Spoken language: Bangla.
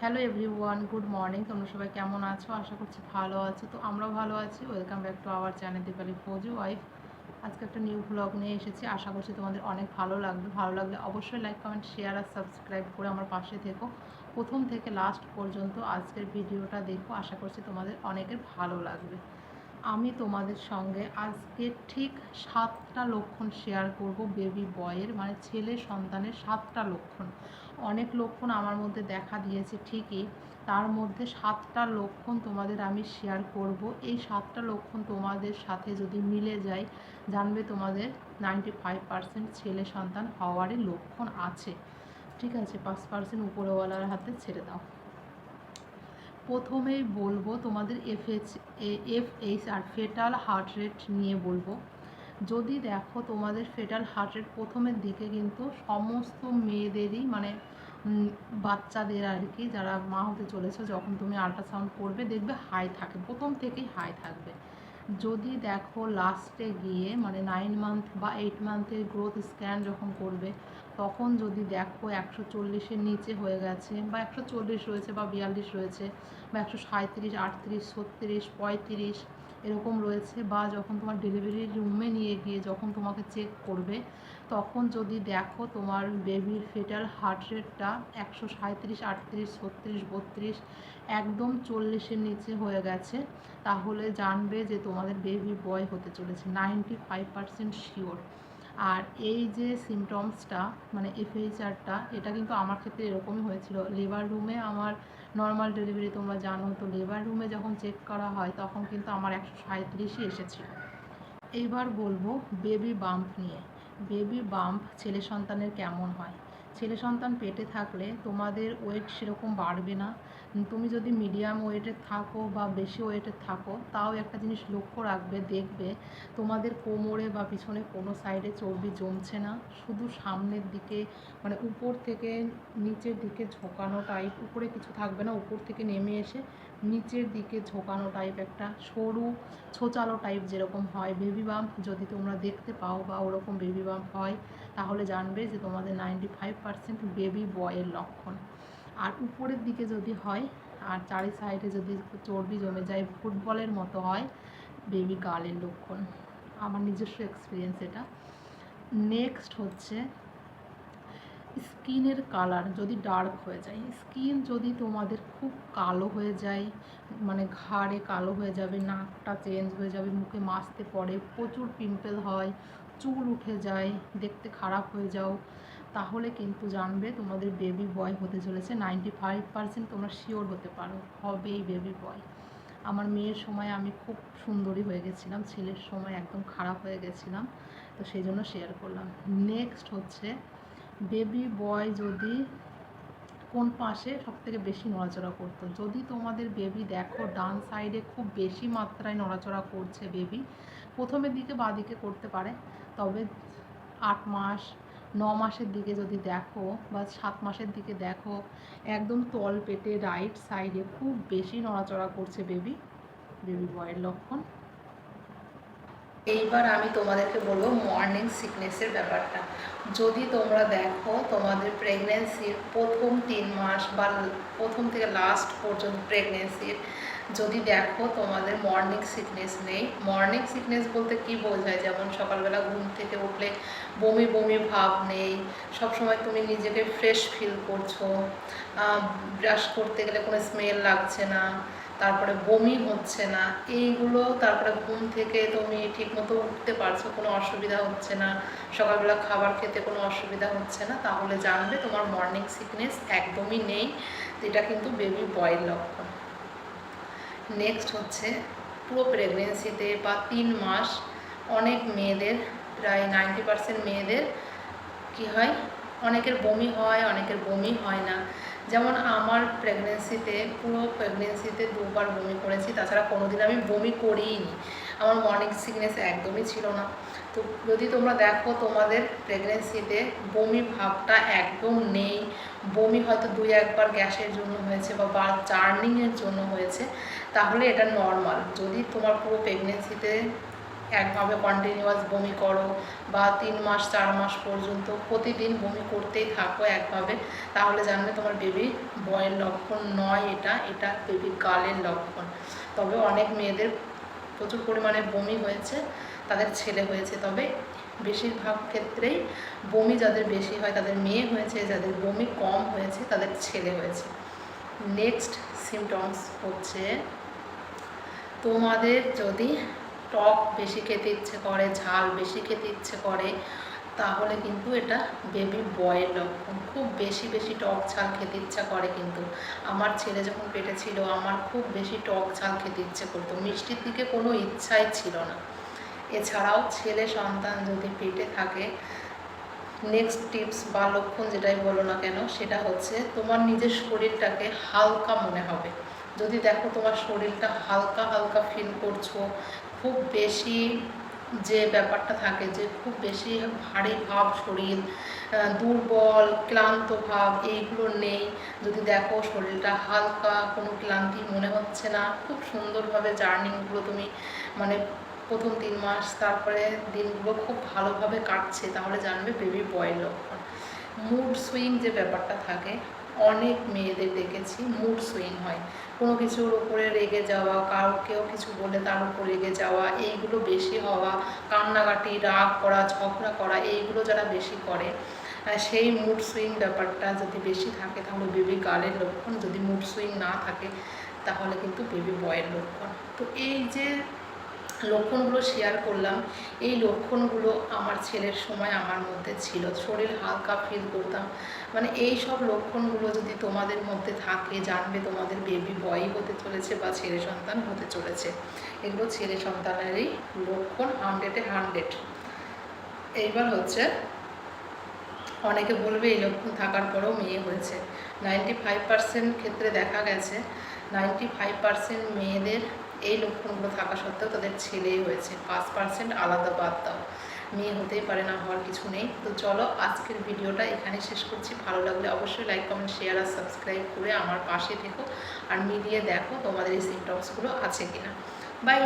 Hello everyone, good morning. তোমরা সবাই কেমন আছো? আশা করছি ভালো আছো। তো আমরাও ভালো আছি। Welcome back to our channel Dipali Fauji wife. আজকে একটা নিউ ব্লগ নিয়ে এসেছি। আশা করছি তোমাদের অনেক ভালো লাগবে। ভালো লাগলে অবশ্যই লাইক কমেন্ট শেয়ার আর সাবস্ক্রাইব করে আমার পাশে থেকো। প্রথম থেকে লাস্ট পর্যন্ত আজকের ভিডিওটা দেখো। আশা করছি তোমাদের অনেকের ভালো লাগবে। আমি তোমাদের সঙ্গে আজকে ঠিক সাতটা লক্ষণ শেয়ার করব বেবি বয়ের মানে ছেলে সন্তানের সাতটা লক্ষণ। অনেক লক্ষণ আমার মধ্যে দেখা দিয়েছে ঠিকই। তার মধ্যে সাতটা লক্ষণ তোমাদের আমি শেয়ার করব। এই সাতটা লক্ষণ তোমাদের সাথে যদি মিলে যায়, জানবে তোমাদের নাইনটি ফাইভ পার্সেন্ট ছেলে সন্তান হওয়ারই লক্ষণ আছে। ঠিক আছে, পাঁচ পার্সেন্ট উপরওয়ালার হাতে ছেড়ে দাও। প্রথমেই বলব তোমাদের এফএচ এফ এইচ আর ফেটাল হার্ট রেট নিয়ে বলব। যদি দেখো তোমাদের ফেটাল হার্ট রেট প্রথমের দিকে কিন্তু সমস্ত মেয়েদেরই মানে বাচ্চাদের আর কি, যারা মা হতে চলেছে, যখন তুমি আল্ট্রাসাউন্ড করবে, দেখবে হাই থাকে, প্রথম থেকেই হাই থাকবে। যদি দেখো লাস্টে গিয়ে মানে নাইন মান্থ বা এইট মান্থের গ্রোথ স্ক্যান যখন করবে, তখন যদি দেখো একশো চল্লিশের নিচে হয়ে গেছে বা একশো চল্লিশ রয়েছে বা বিয়াল্লিশ রয়েছে বা একশো সাঁত্রিশ আটত্রিশ, ছত্রিশ, পঁয়ত্রিশ এরকম রয়েছে বা যখন তোমার ডেলিভারি রুমে নিয়ে গিয়ে যখন তোমাকে চেক করবে, তখন যদি দেখো তোমার বেবির ফেটাল হার্ট রেটটা একশো সাঁত্রিশ আটত্রিশ, ছত্রিশ, বত্রিশ একদম চল্লিশের নিচে হয়ে গেছে, তাহলে জানবে যে তোমাদের বেবি বয় হতে চলেছে নাইনটি ফাইভ পার্সেন্ট শিওর আর এই যে সিমটমসটা মানে এফএইচআরটা এটা কিন্তু আমার ক্ষেত্রে এরকমই হয়েছিল। লেবার রুমে আমার নর্মাল ডেলিভারি তোমরা জানো তো লেবার রুমে যখন চেক করা হয় তখন কিন্তু আমার একশো সাঁত্রিশই এসেছিল এইবার বলব বেবি বাম্প নিয়ে। বেবি বাম্প ছেলে সন্তানের কেমন হয়? ছেলে সন্তান পেটে থাকলে তোমাদের ওয়েট সেরকম বাড়বে না। তুমি যদি মিডিয়াম ওয়েটে থাকো বা বেশি ওয়েটে থাকো, তাও একটা জিনিস লক্ষ্য রাখবে, দেখবে তোমাদের কোমরে বা পিছনে কোনো সাইডে চর্বি জমছে না। শুধু সামনের দিকে মানে উপর থেকে নিচের দিকে ঝোঁকানো টাইপ উপরে কিছু থাকবে না, উপর থেকে নেমে এসে নিচের দিকে ঝোঁকানো টাইপ একটা, সরু ছোচালো টাইপ যেরকম হয় বেবি বাম্প যদি তোমরা দেখতে পাও বা ওরকম বেবি বাম্প হয়, তাহলে জানবে যে তোমাদের নাইনটি ফাইভ পার্সেন্ট বেবি বয়ের লক্ষণ। আর উপরের দিকে যদি হয়, আর চারি সাইডে যদি চর্বি জমে যায় ফুটবলের মতো হয় বেবি গার্লের লক্ষণ। আমার নিজস্ব এক্সপিরিয়েন্স এটা। নেক্সট হচ্ছে স্কিনের কালার যদি ডার্ক হয়ে যায়, স্কিন যদি তোমাদের খুব কালো হয়ে যায় মানে ঘাড়ে কালো হয়ে যাবে, নাকটা চেঞ্জ হয়ে যাবে, মুখে মাছতে পড়ে, প্রচুর পিম্পল হয়, চুল উঠে যায়, দেখতে খারাপ হয়ে যাও, তাহলে কিন্তু জানবে তোমাদের বেবি বয় হতে চলেছে। নাইনটি ফাইভ পার্সেন্ট তোমরা শিওর হতে পারো, হবেই বেবি বয় আমার মেয়ের সময় আমি খুব সুন্দরী হয়ে গেছিলাম, ছেলের সময় একদম খারাপ হয়ে গেছিলাম, তো সেই জন্য শেয়ার করলাম। নেক্সট হচ্ছে বেবি বয় যদি কোন পাশে সব থেকে বেশি নড়াচড়া করতো? যদি তোমাদের বেবি দেখো, ডান সাইডে খুব বেশি মাত্রায় নড়াচড়া করছে বেবি প্রথমের দিকে বা দিকে করতে পারে। তবে আট মাস, ন মাসের দিকে যদি দেখো বা সাত মাসের দিকে দেখো, একদম তল পেটে রাইট সাইডে খুব বেশি নড়াচড়া করছে বেবি বেবি বয়ের লক্ষণ। এইবার আমি তোমাদেরকে বলব মর্নিং সিকনেসের ব্যাপারটা। যদি তোমরা দেখো, তোমাদের প্রেগনেন্সির প্রথম তিন মাস বা প্রথম থেকে লাস্ট পর্যন্ত প্রেগনেন্সির যদি দেখো, তোমাদের মর্নিং সিকনেস নেই। মর্নিং সিকনেস বলতে কি বোঝায়? যেমন সকালবেলা ঘুম থেকে উঠলে বমি বমি ভাব নেই, সবসময় তুমি নিজেকে ফ্রেশ ফিল করছ ব্রাশ করতে গেলে কোনো স্মেল লাগছে না তারপরে বমি হচ্ছে না, এইগুলো তারপরে ঘুম থেকে তুমি ঠিকমতো উঠতে পারছ, কোনো অসুবিধা হচ্ছে না, সকালবেলা খাবার খেতে কোনো অসুবিধা হচ্ছে না, তাহলে জানবে তোমার মর্নিং সিকনেস একদমই নেই এটা কিন্তু বেবি বয়ের লক্ষণ। নেক্সট হচ্ছে পুরো প্রেগনেন্সিতে বা তিন মাস অনেক মেয়েদের, প্রায় নাইনটি পার্সেন্ট মেয়েদের কি হয়? অনেকের বমি হয়, অনেকের বমি হয় না। যেমন আমার প্রেগনেন্সিতে পুরো প্রেগনেন্সিতে দুবার বমি করেছি, তাছাড়া কোনোদিন আমি বমি করিনি আমার মর্নিং সিকনেস একদমই ছিল না। তো যদি তোমরা দেখো, তোমাদের প্রেগনেন্সিতে বমি ভাবটা একদম নেই। বমি হয়তো দুই একবার গ্যাসের জন্য হয়েছে বা বা জার্নিংয়ের জন্য হয়েছে। তাহলে এটা নর্মাল যদি তোমার পুরো প্রেগনেন্সিতে একভাবে কন্টিনিউয়াস বমি করো বা তিন মাস, চার মাস পর্যন্ত প্রতিদিন বমি করতেই থাকো একভাবে, তাহলে জানবে তোমার বেবি বয়ের লক্ষণ নয় এটা এটা বেবি গালের লক্ষণ। তবে অনেক মেয়েদের প্রচুর পরিমাণে বমি হয়েছে, তাদের ছেলে হয়েছে, তবে বেশিরভাগ ক্ষেত্রেই বমি যাদের বেশি হয়, তাদের মেয়ে হয়েছে, যাদের বমি কম হয়েছে, তাদের ছেলে হয়েছে। নেক্সট সিমটমস হচ্ছে, তোমাদের যদি টক বেশি খেতে ইচ্ছে করে, ঝাল বেশি খেতে ইচ্ছে করে, তাহলে কিন্তু এটা বেবি বয়ের লক্ষণ। খুব বেশি বেশি টক ঝাল খেতে ইচ্ছা করে কিন্তু। আমার ছেলে যখন পেটে ছিল, আমার খুব বেশি টক ঝাল খেতে ইচ্ছে করতো। মিষ্টির দিকে কোনো ইচ্ছাই ছিল না। এছাড়াও ছেলে সন্তান যদি পেটে থাকে নেক্সট টিপস বা লক্ষণ যেটাই বলো না কেন, সেটা হচ্ছে তোমার নিজের শরীরটাকে হালকা মনে হবে। যদি দেখো তোমার শরীরটা হালকা হালকা ফিল করছ খুব বেশি যে ব্যাপারটা থাকে যে খুব বেশি ভারী ভাব শরীর দুর্বল, ক্লান্ত ভাব এইগুলো নেই। যদি দেখো শরীরটা হালকা, কোনো ক্লান্তি মনে হচ্ছে না। খুব সুন্দরভাবে জার্নিগুলো তুমি মানে প্রথম তিন মাস, তারপরে দিনগুলো খুব ভালোভাবে কাটছে। তাহলে জানবে বেবি বয়ের লক্ষণ। মুড সুইং যে ব্যাপারটা থাকে, অনেক মেয়েদের দেখেছি মুড সুইং হয়। কোনো কিছুর উপরে রেগে যাওয়া, কাউকেও কিছু বলে তার উপর রেগে যাওয়া, এইগুলো বেশি হওয়া, কান্নাকাটি, রাগ করা, ঝগড়া করা, এইগুলো যারা বেশি করে সেই মুড সুইং ব্যাপারটা যদি বেশি থাকে তাহলে বেবি গার্লের লক্ষণ, যদি মুড সুইং না থাকে তাহলে কিন্তু বেবি বয়ের লক্ষণ। তো এই যে লক্ষণগুলো শেয়ার করলাম। এই লক্ষণগুলো আমার ছেলের সময় আমার মধ্যে ছিল। শরীর হালকা ফিল করতাম। মানে এই সব লক্ষণগুলো যদি তোমাদের মধ্যে থাকে, জানবে তোমাদের বেবি বয় হতে চলেছে বা ছেলে সন্তান হতে চলেছে। এগুলো ছেলে সন্তানেরই লক্ষণ হান্ড্রেডে হান্ড্রেড এইবার হচ্ছে, অনেকে বলবে এই লক্ষণ থাকার পরেও মেয়ে হয়েছে। নাইনটি ফাইভ পার্সেন্ট ক্ষেত্রে দেখা গেছে। নাইনটি ফাইভ পার্সেন্ট মেয়েদের এই লক্ষণগুলো থাকা সত্ত্বেও তাদের ছেলেই হয়েছে। পাঁচ পার্সেন্ট আলাদা বাদ দাও। মেয়ে হতেই পারে না হওয়ার কিছু নেই। তো চলো আজকের ভিডিওটা এখানে শেষ করছি। ভালো লাগলে অবশ্যই লাইক কমেন্ট শেয়ার আর সাবস্ক্রাইব করে আমার পাশে থেকো। আর মিলিয়ে দেখো তোমাদের এই সিমটমসগুলো আছে কিনা। বাই